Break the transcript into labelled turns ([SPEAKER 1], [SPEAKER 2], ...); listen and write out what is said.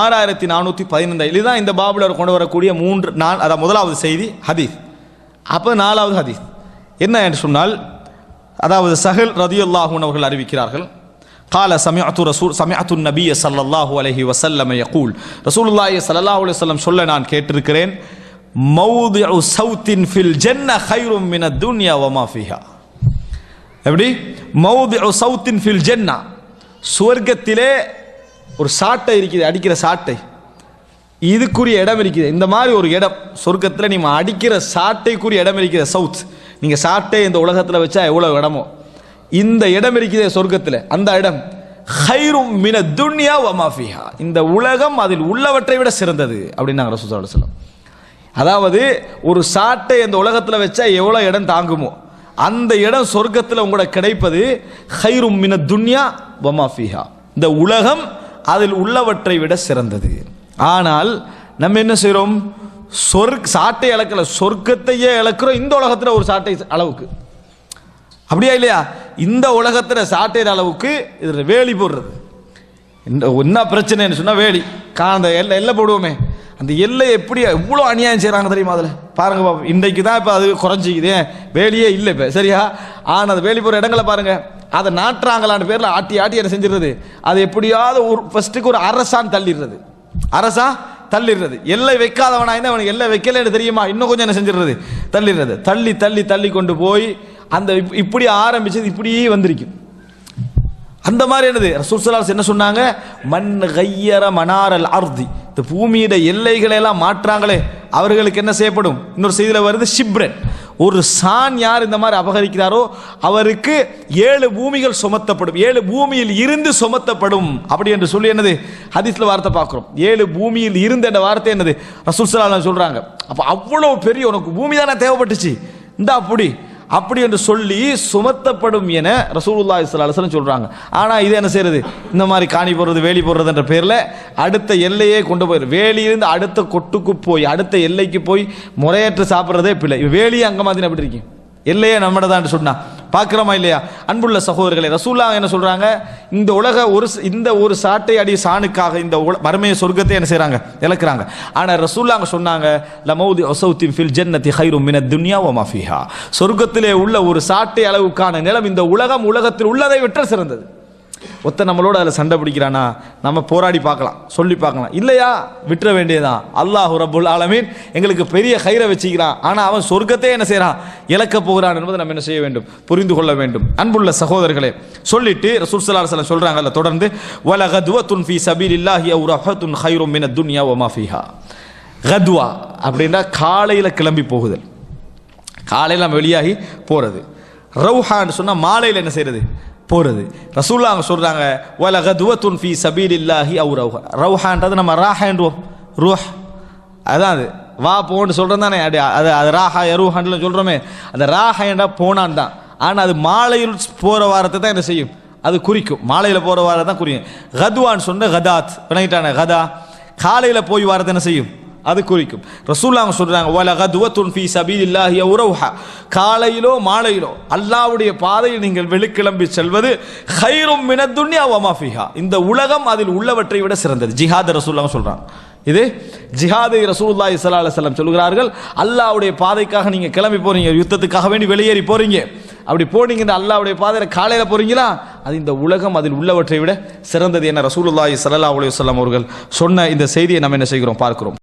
[SPEAKER 1] ஆறாயிரத்தி நானூற்றி பதினைந்து. இதுதான் இந்த பாபுலர் கொண்டு வரக்கூடிய மூன்று நான் அதான் முதலாவது செய்தி ஹதீஸ். அப்போ நாலாவது ஹதீஸ். என்ன என்று சொன்னால் அதாவது சஹல் ரதியுல்லாஹூன் அவர்கள் அறிவிக்கிறார்கள் கால சமயத்து ரசூல் சமயத்து நபிய சல்லல்லாஹூ அலஹி வசல்லம் யகூல். ரசூலுல்லாஹி சல்லாஹூ அலி சொல்லம் சொல்ல நான் கேட்டிருக்கிறேன் மௌது சவுத்தின் ஃபில் ஜென்ன ஹைரும் மின துன்யா வமாஃபிஹா எப்படி? மௌது சவுத்தின் ஃபில் ஜென்னா. சுவர்க்கத்திலே ஒரு சாட்டை இருக்குது அடிக்கிற சாட்டை. இதுக்குரிய இடம் இருக்குது. இந்த மாதிரி ஒரு இடம் சொர்க்கத்தில் நீ அடிக்கிற சாட்டைக்குரிய இடம் இருக்குது சவுத். நீங்கள் சாட்டை இந்த உலகத்தில் வச்சா எவ்வளோ இடமோ. இந்த இடம் இருக்குது சொர்க்கத்தில். அந்த இடம் ஹைரும் மின துன்யா வமாஃபிஹா இந்த உலகம் அதில் உள்ளவற்றை விட சிறந்தது அப்படின்னு நாங்கள் ரசூல் சொல்லம் அதாவது ஒரு சாட்டை இந்த உலகத்தில் வச்சா எவ்வளோ இடம் தாங்குமோ அந்த இடம் சொர்க்கத்தில் உங்களோட கிடைப்பது ஹைரும் மின துன்யா வமாஃபிஹா இந்த உலகம் அதில் உள்ளவற்றை விட சிறந்தது. ஆனால் நம்ம என்ன செய்கிறோம் சொர்க் சாட்டை இழக்கல சொர்க்கத்தையே இழக்கிறோம் இந்த உலகத்தில் ஒரு சாட்டை அளவுக்கு. அப்படியா இல்லையா? இந்த உலகத்தில் சாட்டையிற அளவுக்கு இதில் வேலி போடுறது. இந்த என்ன பிரச்சனைன்னு சொன்னால் வேலி. காந்த எல்லை எல்லை போடுவோமே. அந்த எல்லை எப்படி எவ்வளோ அநியாயம் செய்கிறாங்க தெரியுமா அதில்? பாருங்க பாப்பா இன்றைக்கு தான் இப்போ அது குறைஞ்சிக்குது. வேலியே இல்லை இப்போ சரியா? ஆனால் அந்த வேலி போகிற இடங்களை பாருங்கள் அதை நாட்டுறாங்களான்னு பேரில் ஆட்டி ஆட்டி என்ன செஞ்சிடுறது? அது எப்படியாவது ஒரு ஃபஸ்ட்டுக்கு ஒரு அரசான்னு தள்ளிடுறது. அரசா? தள்ளிடுறது. எல்லை வைக்காதவனா என்ன அவனுக்கு எல்லை வைக்கலன்னு தெரியுமா? இன்னும் கொஞ்சம் என்ன செஞ்சிடுறது? தள்ளிடுறது. தள்ளி தள்ளி தள்ளி கொண்டு போய் அந்த இப்படி ஆரம்பிச்சது இப்படியே வந்திருக்கும் அந்த மாதிரி என்னது? ரசூல் என்ன சொன்னாங்க? மண் கையற மணாரல் அர்தி. இந்த பூமியிட எல்லைகளை எல்லாம் மாற்றாங்களே அவர்களுக்கு என்ன செய்யப்படும்? இன்னொரு செய்தியில் வருது ஷிப்ரன் ஒரு சான் யார் இந்த மாதிரி அபகரிக்கிறாரோ அவருக்கு ஏழு பூமிகள் சுமத்தப்படும். ஏழு பூமியில் இருந்து சுமத்தப்படும். அப்படி என்று சொல்லி என்னது? ஹதீஸில் வார்த்தை பார்க்குறோம். ஏழு பூமியில் இருந்து என்ற வார்த்தை என்னது? ரசூல் சலாலம் சொல்கிறாங்க அப்போ அவ்வளோ பெரிய உனக்கு பூமி தானே தேவைப்பட்டுச்சு? இந்த அப்படி அப்படி என்று சொல்லி சுமத்தப்படும் என ரசூலுல்லா இஸ்லாசன் சொல்கிறாங்க ஆனால் இது என்ன செய்யறது இந்த மாதிரி காணி போடுறது வேலி போடுறது என்ற அடுத்த எல்லையே கொண்டு போயிரு. வேலியிலிருந்து அடுத்த கொட்டுக்கு போய் அடுத்த எல்லைக்கு போய் முறையற்று சாப்பிட்றதே பிள்ளை வேலியே அங்கே மாதிரி அப்படி இருக்கு எல்லையே நம்மடதான் சொன்னா. பார்க்குறோமா இல்லையா? அன்புள்ள சகோதரர்களே ரசூல்லா என்ன சொல்கிறாங்க இந்த உலக ஒரு இந்த ஒரு சாட்டை அடி சாணுக்காக இந்த உல- மறுமைய சொர்க்கத்தை என்ன செய்கிறாங்க இழக்கிறாங்க. ஆனால் ரசூல்லா அங்கே சொன்னாங்க லமௌதி ஒசௌத்தின் ஃபில் ஜன்னதி ஹைரும் மின துன்யா ஓ மஃபிஹா சொர்க்கத்திலே உள்ள ஒரு சாட்டை அளவுக்கான நிலம் இந்த உலகம் உலகத்தில் உள்ளதை விட்ட சிறந்தது. ஒத்த நம்மளோட அதில் சண்டை பிடிக்கிறானா? நம்ம போராடி பார்க்கலாம் சொல்லி பார்க்கலாம். இல்லையா? விட்டுற வேண்டியதான் அல்லாஹ் ரபுல் ஆலமீன் எங்களுக்கு பெரிய கயிறை வச்சுக்கிறான். ஆனால் அவன் சொர்க்கத்தையே என்ன செய்கிறான் இழக்க போகிறான் என்பதை நம்ம என்ன செய்ய வேண்டும்? புரிந்து கொள்ள வேண்டும். அன்புள்ள சகோதரர்களே சொல்லிட்டு ரசூல் சில அலைஹி வஸல்லம் சொல்றாங்கல்ல தொடர்ந்து வல கதுவத்துன் ஃபீ சபீலில்லாஹி அவ் ரஹத்துன் ஹைரோ மின துன்யா வ மா கத்வா அப்படின்னா காலையில் கிளம்பி போகுதல். காலையில் நம்ம வெளியாகி போகிறது ரவுஹான்னு சொன்னால் மாலையில் என்ன செய்கிறது போகிறது ரசூல்லா அவங்க சொல்கிறாங்க வல கதுவத்துன் ஃபி சபீலில்லாஹி அவு ரவுஹா ரவுஹான்றது நம்ம ராஹான்டுவோம் ரூஹ். அதான் அது. வா போன்னு சொல்கிறோம் தானே. அது அது அது ராஹா எருஹான்ல சொல்கிறோமே அந்த ராஹாண்டா போனான் தான். ஆனால் அது மாலையில் போகிற வாரத்தை தான் என்ன செய்யும்? அது குறிக்கும். மாலையில் போகிற வாரத்தை தான் குறியும். கதுவான்னு சொன்ன கதாத். விளங்கிட்டானே கதா. காலையில் போய் வாரத்தை என்ன செய்யும்? அது குறிக்கும். ரசூல்லாங்க சொல்றாங்க வல கதுவத்துன் ஃபீ சபீலில்லாஹி அவு காலையிலோ மாலையிலோ அல்லாவுடைய பாதையில் நீங்கள் வெளிக்கிளம்பி செல்வது ஹைரும் மின துன்யா இந்த உலகம் அதில் உள்ளவற்றை விட சிறந்தது. ஜிஹாத் ரசூல்லாங்க சொல்றாங்க. இது ஜிஹாதை ரசூல்லா இஸ்லா அலுவலம் சொல்கிறார்கள் அல்லாவுடைய பாதைக்காக நீங்கள் கிளம்பி போறீங்க யுத்தத்துக்காக வேண்டி வெளியேறி போறீங்க. அப்படி போனீங்கன்னா அல்லாஹ்வுடைய பாதையில் காலையில் போறீங்களா? அது இந்த உலகம் அதில் உள்ளவற்றை விட சிறந்தது என ரசூலுல்லாஹி சல்லா அலைஹி வஸல்லம் அவர்கள் சொன்ன இந்த செய்தியை நம்ம என்ன செய்கிறோம்? பார்க்கிறோம்.